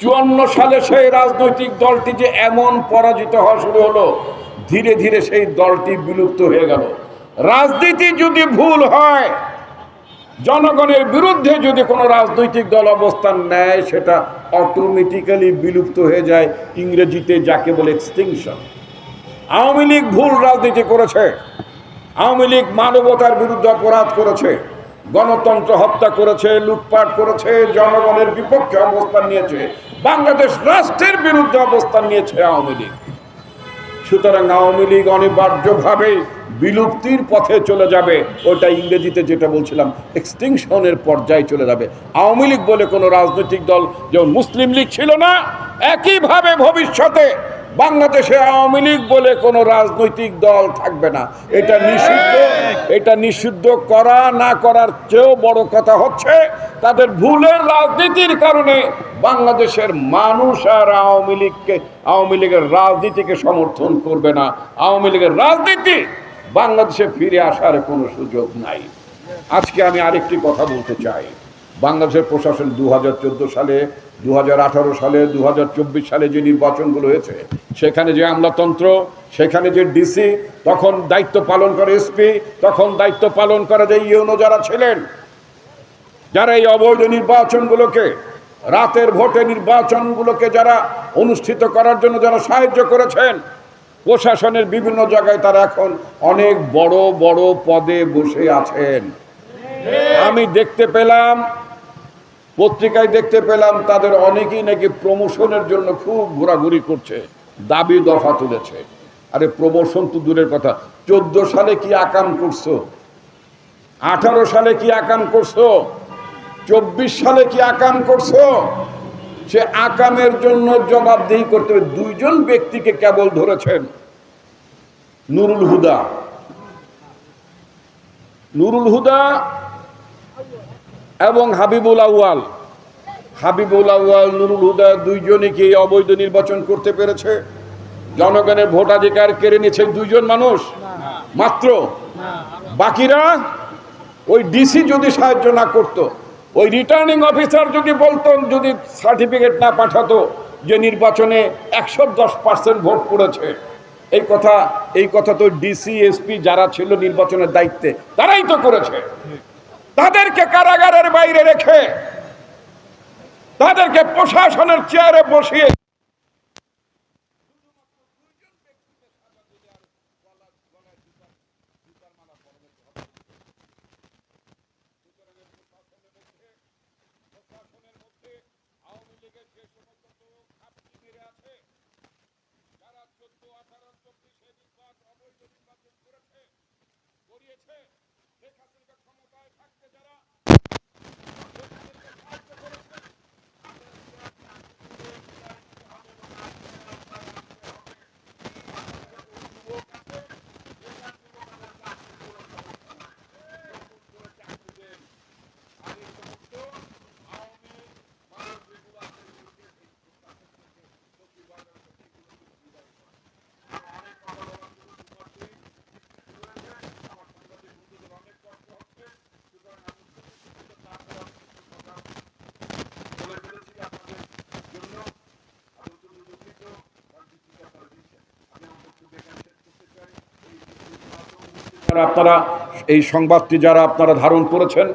চুয়ান্ন সালে সেই রাজনৈতিক দলটি যে এমন পরাজিত হওয়া শুরু হলো, ধীরে ধীরে সেই দলটি বিলুপ্ত হয়ে গেল। রাজনীতি যদি ভুল হয়, জনগণের বিরুদ্ধে যদি কোনো রাজনৈতিক দল অবস্থান নেয়, সেটা অটোমেটিক্যালি বিলুপ্ত হয়ে যায় ইংরেজিতে, যাকে বলে এক্সটিংশন আওয়ামী লীগ ভুল রাজনীতি করেছে। আওয়ামী লীগ মানবতার বিরুদ্ধে অপরাধ করেছে। গণতন্ত্র হত্যা করেছে, লুটপাট করেছে, জনগণের বিপক্ষে অবস্থান নিয়েছে, বাংলাদেশ রাষ্ট্রের বিরুদ্ধে অবস্থান নিয়েছে আওয়ামী লীগ। সুতরাং আওয়ামী লীগ অনিবার্যভাবে বিলুপ্তির পথে চলে যাবে, ওটা ইংরেজিতে যেটা বলছিলাম, এক্সটিংশনের পর্যায়ে চলে যাবে। আওয়ামী লীগ বলে কোনো রাজনৈতিক দল, যেমন মুসলিম লীগ ছিল না, একইভাবে ভবিষ্যতে বাংলাদেশে আওয়ামী লীগ বলে কোনো রাজনৈতিক দল থাকবে না। এটা নিষিদ্ধ এটা নিষিদ্ধ করা, না করার চেয়েও বড় কথা হচ্ছে তাদের ভুলের রাজনীতির কারণে বাংলাদেশের মানুষ আর আওয়ামী লীগকে, আওয়ামী লীগের রাজনীতিকে সমর্থন করবে না। আওয়ামী লীগের রাজনীতি বাংলাদেশে ফিরে আসার কোনো সুযোগ নাই। আজকে আমি আরেকটি কথা বলতে চাই। বাংলাদেশের প্রশাসন দু হাজার চোদ্দ সালে দু হাজার আঠারো সালে দু হাজার চব্বিশ সালে যে নির্বাচনগুলো হয়েছে, সেখানে যে আমলাতন্ত্র, সেখানে যে ডিসি, তখন দায়িত্ব পালন করে এসপি, তখন দায়িত্ব পালন করে যে ইউনো যারা ছিলেন, যারা এই অবৈধ নির্বাচনগুলোকে, রাতের ভোটে নির্বাচনগুলোকে যারা অনুষ্ঠিত করার জন্য যারা সাহায্য করেছেন, প্রশাসনের বিভিন্ন জায়গায় তারা এখন অনেক বড় বড় পদে বসে আছেন। আমি দেখতে পেলাম পত্রিকায় দেখতে পেলাম তাদের অনেকেই নাকি প্রমোশনের জন্য খুব ঘোরাঘুরি করছে, দাবি, দফা তুলেছে। আরে প্রমোশন তো দূরের কথা। চোদ্দ সালে কি আকাম করছ? আঠারো সালে কি আকাম করছ? চব্বিশ সালে কি আকাম করছ? সে আকামের জন্য জবাবদিহি করতে হবে। দুইজন ব্যক্তিকে কেবল ধরেছেন নুরুল হুদা। নুরুল হুদা এবং হাবিবুল আউয়াল। হাবিবুল আউয়াল, নুরুল হুদা দুইজনই কি অবৈধ নির্বাচন করতে পেরেছে। জনগণের ভোটাধিকার কেড়ে নিয়েছে দুইজন মানুষ। মাত্র। বাকিরা ওই ডিসি যদি সাহায্য না করত, ওই রিটার্নিং অফিসার যদি বলতেন যদি সার্টিফিকেট না পাঠাতো যে নির্বাচনে একশো দশ পার্সেন্ট ভোট পড়েছে। এই কথা এই কথা তো ডিসি, এসপি যারা ছিল নির্বাচনের দায়িত্বে, তারাই তো করেছে। তাদেরকে কারাগারের বাইরে রেখে তাদেরকে প্রশাসনের চেয়ারে বসিয়ে শেখ হাসিনাকে ক্ষমতায় থাকতে যারা আপনারা এই সংবাদটি যারা আপনারা ধারণ করেছেন